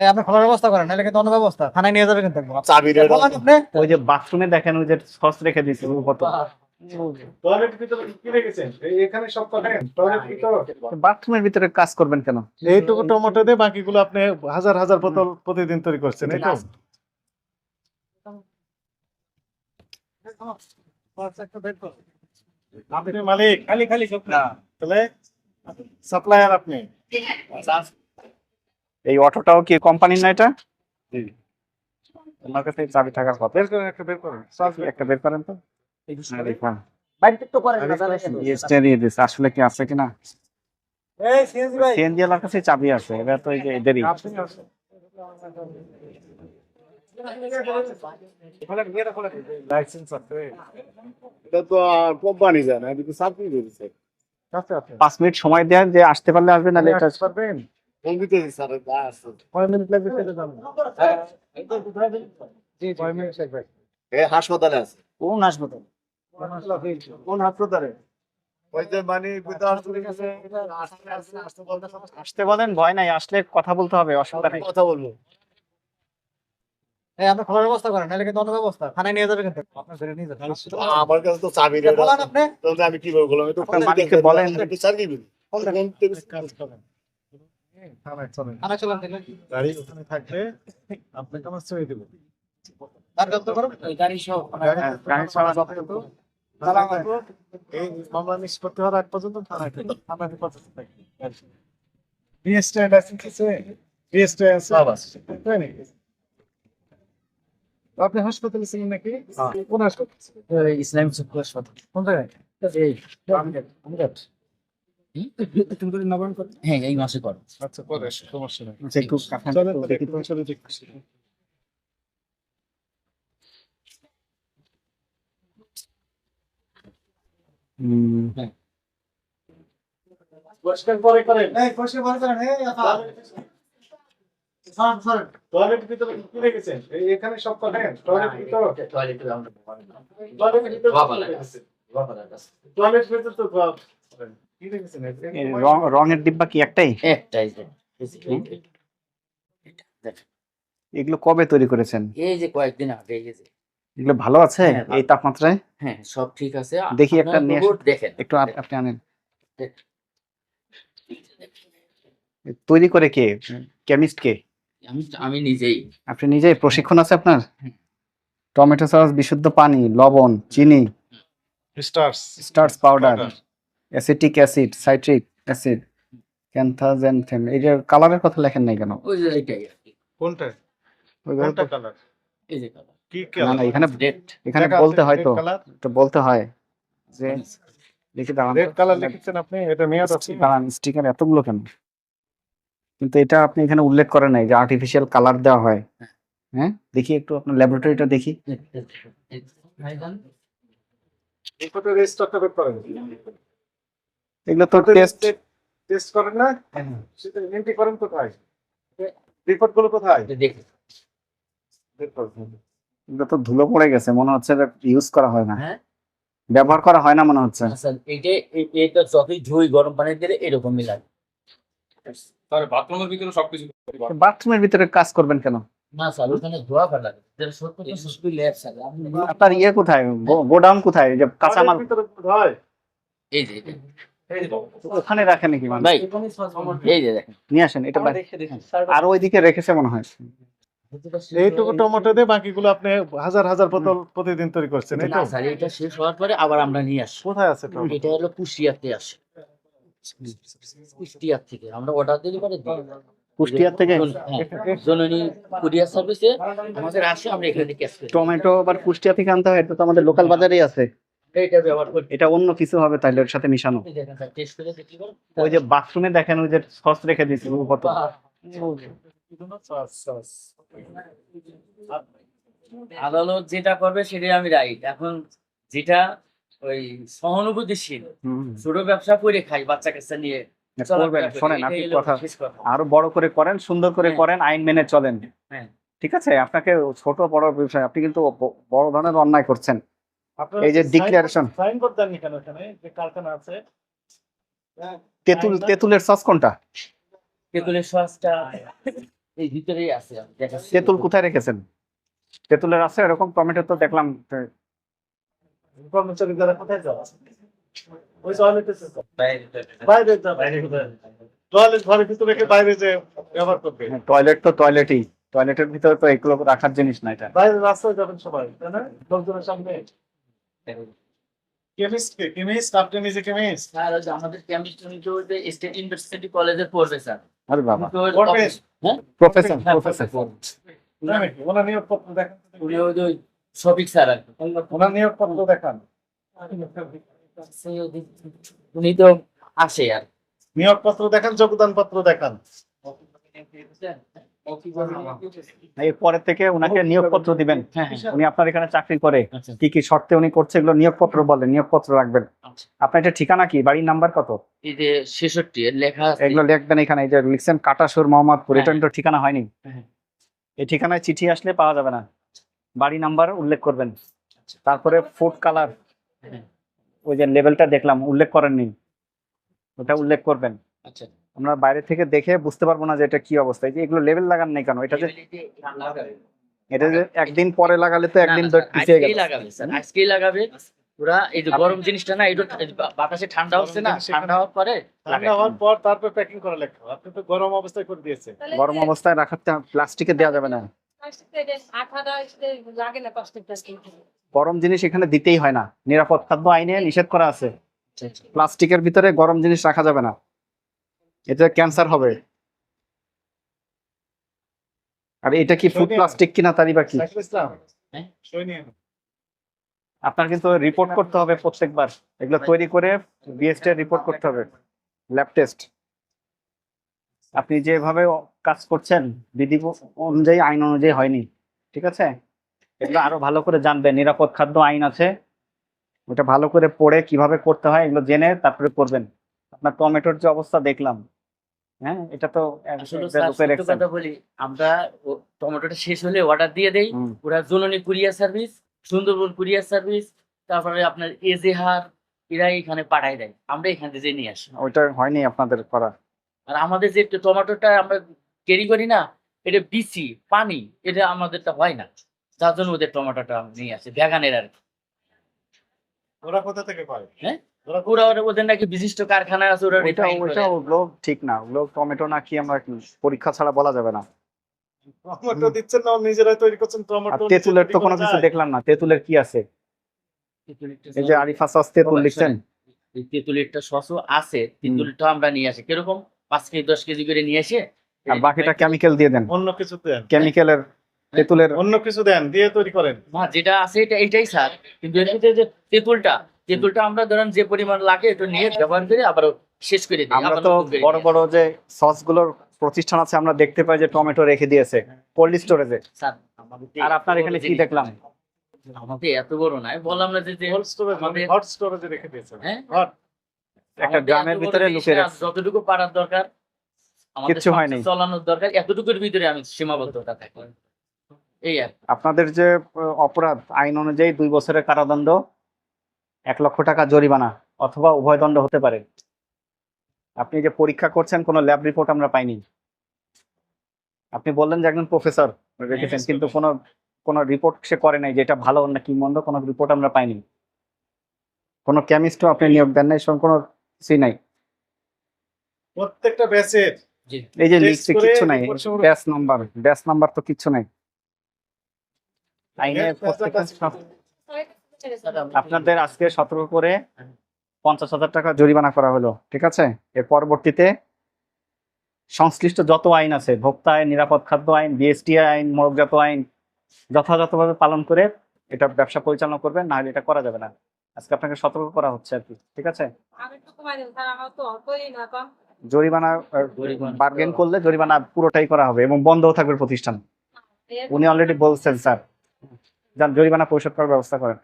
আপনি খোলার ব্যবস্থা করেন নাহলে কিন্তু অন্য ব্যবস্থা থানায় নিয়ে যাবে কিন্তু একদম। চাবির বলেন আপনি। ওই যে বাথরুমে দেখেন ওই যে সস রেখে দিয়েছে কত। ভিতরে কি রেখেছেন? এই- এখানে সব করেন টয়লেট ভিতর বাথরুমের ভিতরে কাজ করবেন কেন? এইটুকু টমেটো দিয়ে বাকিগুলো আপনি হাজার হাজার বোতল প্রতিদিন তৈরি করছেন এই তো। আপনি মালিক। খালি খালি তাহলে সাপ্লায়ার আপনি। এই অটোটাও কি কোম্পানির না এটা। ওনার কাছে চাবি থাকার কথা। বের করেন একটা বের করেন। একটা বের করেন তো। বাইরে তো করেন না, আরে, জানেন। ইয়েস্টে দিয়ে দিচ্ছে আসলে কি আছে কিনা? এই সিএনজি ভাই। সিএনজি এলাকার কাছে চাবি আছে। এবার তো এই যে এদেরই লাইসেন্স তো কোম্পানি জানে আমি তো সাপ্লাই দিয়েছে আছে আছে পাঁচ মিনিট সময় দেন যে আসতে পারলে আসবেন নাহলে এটা আসতে পারবেন। ফোন দিতেছি স্যার আছে কয় মিনিট লাগবে সেটা জানেন জি কয় মিনিট লাগবে এ হাসপাতালে আছে? কোন হাসপাতাল? কোন হাসপাতালে? ওই যে মানে বিদ্যা হাসপাতালে গেছে আসতে বলেন ভয় নাই আসলে কথা বলতে হবে অসুবিধা নেই। কথা বলব। এই আপনি খোলার ব্যবস্থা করেন নাহলে কিন্তু অন্য ব্যবস্থা থানায় নিয়ে যাবে কিন্তু। আপনি ধরে নিয়ে যাবেন। আমার কাছে তো চাবি বলেন আপনি। আমি কীভাবে বললাম আমি তো বলেন। কি আপনাকে আমার ছেড়ে দেবো। হ্যাঁ, এই মামলা নিষ্পত্তি হওয়ার আগ পর্যন্ত থানায় থানায় লাইসেন্স আছে বিএসটি আছে? তাই নাকি? আপনি হাসপাতালে ছিলেন নাকি? কোন হাসপাতাল? ইসলামিক হাসপাতাল। কোন জায়গায়? হ্যাঁ এই মাসে করো। আচ্ছা পরে সমস্যা নেই। আচ্ছা, একটু। ভেতরে দেখতেছি। হুম, পরিষ্কার পরে করেন। এই পরিষ্কার করে করেন এই আপা। সরেন সরেন। টয়লেট ভিতরে কি রেখেছেন? এই এখানে সব করেন টয়লেট ভিতর টয়লেটে আমরা টয়লেট ভিতর বাবা লাগাচ্ছে। টয়লেট ভিতর তো ধোয়া রঙের ডিব্বা কি একটাই? একটাই এগুলো কবে তৈরি করেছেন? এই যে কয়েকদিন আগে এগুলো ভালো আছে হ্যাঁ, এই তাপমাত্রায়? হ্যাঁ সব ঠিক আছে। দেখি একটা দেখেন। একটু আপনি আনেন। তৈরি করে কে? কেমিস্ট কে? আমি আমি নিজেই। আপনি নিজেই? প্রশিক্ষণ আছে আপনার? টমেটো সস বিশুদ্ধ পানি লবণ চিনি? Starch. Starch powder. Acetic acid citric acid ক্যান্থাজেনথেম এই যে কালারের কথা লেখেন নাই কেন ওই যে এটাই কি কোনটা কোনটা কালার এই যে কালার কি না না এখানে রেড এখানে বলতে হয় তো কালার একটু বলতে হয় যে লিখে দাঁড়ান রেড কালার লিখেছেন আপনি এটা মেয়াদ আছে দাঁড়ান স্টিকার এতগুলো কেন কিন্তু এটা আপনি এখানে উল্লেখ করেন নাই যে আর্টিফিশিয়াল কালার দেওয়া হয় হ্যাঁ দেখি একটু আপনার ল্যাবরেটরিটা দেখি এই ফটো রেজিস্টারটা বের করেন এগুলো তো টেস্ট টেস্ট করেন না? সেটা এন্ট্রি করেন কোথায়? রিপোর্টগুলো কোথায় দেখি। এগুলো তো ধুলো পড়ে গেছে মনে হচ্ছে ইউজ করা হয় না। হ্যাঁ? ব্যবহার করা হয় না মনে হচ্ছে। আচ্ছা এইটা এটা যতই ধুই গরম পানি দিলে এরকমই লাগে। তাহলে বাথরুমের ভিতরে সবকিছু বাথরুমের ভিতরে কাজ করবেন কেন? না স্যার ওখানে ধোয়া ফেলা আপনার ইয়ে কোথায়? গোডাউন কোথায়? যে কাঁচামাল ভিতরে হয় এই যে এটা। ওখানে রাখেন নাকি ভাই এই যে দেখেন। নিয়ে আসেন এটা আর ওইদিকে রেখেছে মনে হয়। এইটুকু টমেটো দিয়ে বাকিগুলো আপনি হাজার হাজার বোতল প্রতিদিন তৈরি করছেন না স্যার এটা শেষ হওয়ার পরে আবার আমরা নিয়ে আসি। কোথায় আছে এটা হলো কুষ্টিয়াতে আসে। কুষ্টিয়ার থেকে। আমরা অর্ডার দিলে পরে কুষ্টিয়ার থেকে? হ্যাঁ, জননী কুরিয়ার সার্ভিসে আমাদের আসে আমরা এখানে ক্যাশ টমেটো আবার কুষ্টিয়া থেকে আনতে হয় এটা তো আমাদের লোকাল বাজারেই আছে। এইটা ব্যবহার করি। এটা অন্য কিছু হবে তাইলে ওর সাথে মিশানো। ওই যে বাথরুমে দেখেন ওই যে সস রেখে দিয়েছে কত। আদালত যেটা করবে সেটাই আমি রাইট এখন যেটা ওই সহানুভূতিশীল। ছোট ব্যবসা করে খাই বাচ্চা কাচ্চা নিয়ে করবেন শোনেন আপনি কথা আরও বড় করে করেন সুন্দর করে হ্যাঁ। করেন আইন মেনে চলেন। হ্যাঁ। ঠিক আছে? আপনাকে ছোট বড় বিষয় আপনি কিন্তু বড় ধরনের অন্যায় করছেন। এই যে দেননি কেন এখানে? যে কারখানা আছে? তেঁতুল তেঁতুলের সস কোনটা? তেঁতুলের সসটা এই ভিতরেই আছে। তেঁতুল কোথায় রেখেছেন? তেঁতুলের আছে এরকম টমেটো তো দেখলাম। কর্মচারী যারা কোথায় যাওয়া? ওই টয়লেটে বাইরে। বাইরে টয়লেট ঘরের ভিতরে বাইরে যে ব্যবহার করবে। টয়লেট তো টয়লেটই টয়লেটের ভিতরে তো এগুলো রাখার জিনিস না এটা। বাইরে রাস্তায় যাবেন সবাই তাই না? লোকজনের সামনে। কেমিস্ট কেমিস্ট আপনি নিজে কেমিস্ট স্যার আমাদের কেমিস্ট্রি স্টেট ইউনিভার্সিটি কলেজে পড়বে আরে বাবা। তো ওই পড়বে? অফিস- হ্যাঁ? প্রফেসর হ্যাঁ, প্রফেসর ওনার নিয়োগপত্র দেখান। উনি ওই স্যার। ওনার নিয়োগপত্র দেখান। উনি তো আসে আর নিয়োগপত্র দেখান যোগদান পত্র দেখান এর পরের থেকে ওনাকে নিয়োগপত্র দিবেন। হ্যাঁ হ্যাঁ। উনি আপনার এখানে চাকরি করে আচ্ছা। কি কি শর্তে উনি করছে এগুলো নিয়োগপত্র বলে নিয়োগপত্র রাখবেন। আচ্ছা। আপনার এটা ঠিকানা কি? বাড়ির নাম্বার কত? এই যে ছেষট্টি লেখা এগুলো লিখবেন এখানে এই যে লিখছেন কাটাসুর মোহাম্মদপুর এটা হ্যাঁ। কিন্তু ঠিকানা হয়নি। হ্যাঁ। এই ঠিকানায় চিঠি আসলে পাওয়া যাবে না। বাড়ি নাম্বার উল্লেখ করবেন। তারপরে ফুড কালার। ওই যে লেভেলটা দেখলাম উল্লেখ করেননি। ওটা উল্লেখ করবেন। আচ্ছা। আমরা বাইরে থেকে দেখে বুঝতে পারব না যে এটা কি অবস্থা। যে এগুলো লেভেল লাগান নাই কেন? এটা যে এটা যে একদিন পরে লাগালে তো একদিন পিছিয়ে আজকেই গেল। লাগাবে স্যার আজকেই লাগাবে। পুরা এই যে গরম জিনিসটা না এটা বাতাসে ঠান্ডা হচ্ছে না ঠান্ডা হওয়ার পরে ঠান্ডা হওয়ার পর তারপর প্যাকিং করা লেখা আপনি তো গরম অবস্থায় করে দিয়েছে গরম অবস্থায় রাখাতে প্লাস্টিকে দেওয়া যাবে না। লাগে না কষ্ট গরম জিনিস এখানে দিতেই হয় না। নিরাপদ খাদ্য আইনে নিষেধ করা আছে। প্লাস্টিকের ভিতরে গরম জিনিস রাখা যাবে না। এতে ক্যান্সার হবে। আর এটা কি ফুড প্লাস্টিক কিনা তারই বা কি? সাইফুল ইসলাম হ্যাঁ? আপনার কিন্তু রিপোর্ট করতে হবে প্রত্যেকবার। এগুলো তৈরি করে বিএসটি রিপোর্ট করতে হবে। ল্যাব টেস্ট আপনি যেভাবে কাজ করছেন বিধি অনুযায়ী আইন অনুযায়ী হয়নি। ঠিক আছে? এগুলো আরও ভালো করে জানবেন। নিরাপদ খাদ্য আইন আছে। ওটা ভালো করে পড়ে কীভাবে করতে হয় এগুলো জেনে তারপরে করবেন। আপনার টমেটোর যে অবস্থা দেখলাম হ্যাঁ? এটা তো। কথা বলি আমরা টমেটোটা শেষ হলে অর্ডার দিয়ে দেই। ওরা courier service Sundarban courier service তারপরে আপনার এজেহার এরা এখানে পাঠাই দেয়। আমরা এখান থেকে নিয়ে আসি। ওইটা হয়নি আপনাদের করা। আর আমাদের যে টমেটোটা আমরা ক্যারি করি না এটা বিসি পানি এটা আমাদেরটা হয় না। যার জন্য ওদের টমেটোটা নিয়ে আসে ভ্যাগানের আর কি। ওরা কোথা থেকে পায়? হ্যাঁ? ওরা ওরা ওরা- ওদের নাকি বিশিষ্ট কারখানা আছে ওরা ওইটা ওইটা ওগুলো ঠিক না। ওগুলো টমেটো আমরা পরীক্ষা ছাড়া বলা যাবে না। টমেটো দিচ্ছেন না নিজেরাই তৈরি করছেন টমেটো তেঁতুলের তো কোনো কিছু দেখলাম না। তেঁতুলের কি আছে? এই যে আরিফা সস তেঁতুল লিখছেন। তেঁতুলেরটা সসও আছে তেঁতুলটা আমরা নিয়ে আসি। কীরকম? পাঁচ কেজি দশ কেজি করে নিয়ে এসে আর বাকিটা কেমিক্যাল দিয়ে দেন। অন্য কিছু দেন। কেমিক্যালের তেঁতুলের অন্য কিছু দেন দিয়ে তৈরি করেন। না যেটা আছে এটা এটাই স্যার। কিন্তু এর ভিতরে যে তেঁতুলটা তেঁতুলটা আমরা ধরেন যে পরিমাণ লাগে একটু নিয়ে ব্যবহার করে আবার শেষ করে দিই আমরা তো বড় বড় যে সসগুলোর প্রতিষ্ঠান আছে আমরা দেখতে পাই যে টমেটো রেখে দিয়েছে কোল্ড স্টোরেজে স্যার আর আপনার এখানে কি দেখলাম? আমাদের এত বড় নয় বললাম না যে কোল্ড স্টোরেজ আমাদের- হট স্টোরেজে রেখে দিয়েছেন হ্যাঁ? হট একটা বড় ভিতরে লুকিয়ে রাখছে। যতটুকু পারার দরকার আমাদের কিচ্ছু হয়নি। সংসার চালানোর দরকার এতটুকুর ভিতরে আমি সীমাবদ্ধতা থাকি এই আর আপনাদের যে অপরাধ আইন অনুযায়ী দুই বছরের কারাদণ্ড এক লক্ষ টাকা জরিমানা অথবা উভয় দণ্ড হতে পারে। আপনি যে পরীক্ষা করছেন কোনো ল্যাব রিপোর্ট আমরা পাইনি। আপনি বললেন যে একজন প্রফেসর রেখেছেন কিন্তু কোনো কোনো রিপোর্ট সে করে নাই যেটা ভালো না কি মন্দ কোনো রিপোর্ট আমরা পাইনি। কোনো কেমিস্টও আপনি নিয়োগ দেন নাই সেরকম কোনো কিছুই নাই। প্রত্যেকটা ব্যাচের এই যে লিখছে করে নাই। ব্যাচ নাম্বার ব্যাচ নাম্বার তো কিচ্ছু নাই। আইনে প্রত্যেকটা আপনাদের আজকে সতর্ক করে পঞ্চাশ হাজার টাকা জরিমানা করা হলো ঠিক আছে? এর পরবর্তীতে সংশ্লিষ্ট যত আইন আছে ভোক্তা আইন নিরাপদ খাদ্য আইন বিএসটি আইন মোড়কজাত আইন যথাযথভাবে পালন করে এটা ব্যবসা পরিচালনা করবেন না হলে এটা করা যাবে না। আজকে আপনাকে সতর্ক করা হচ্ছে আর কি ঠিক আছে? আমি একটু কমাই দিন স্যার আমার তো অল্পই না কম। জরিমানা জরিমানা। বার্গেন করলে জরিমানা পুরোটাই করা হবে এবং বন্ধও থাকবে প্রতিষ্ঠান। উনি অলরেডি বলছেন স্যার। যান জরিমানা পরিশোধ করার ব্যবস্থা করেন।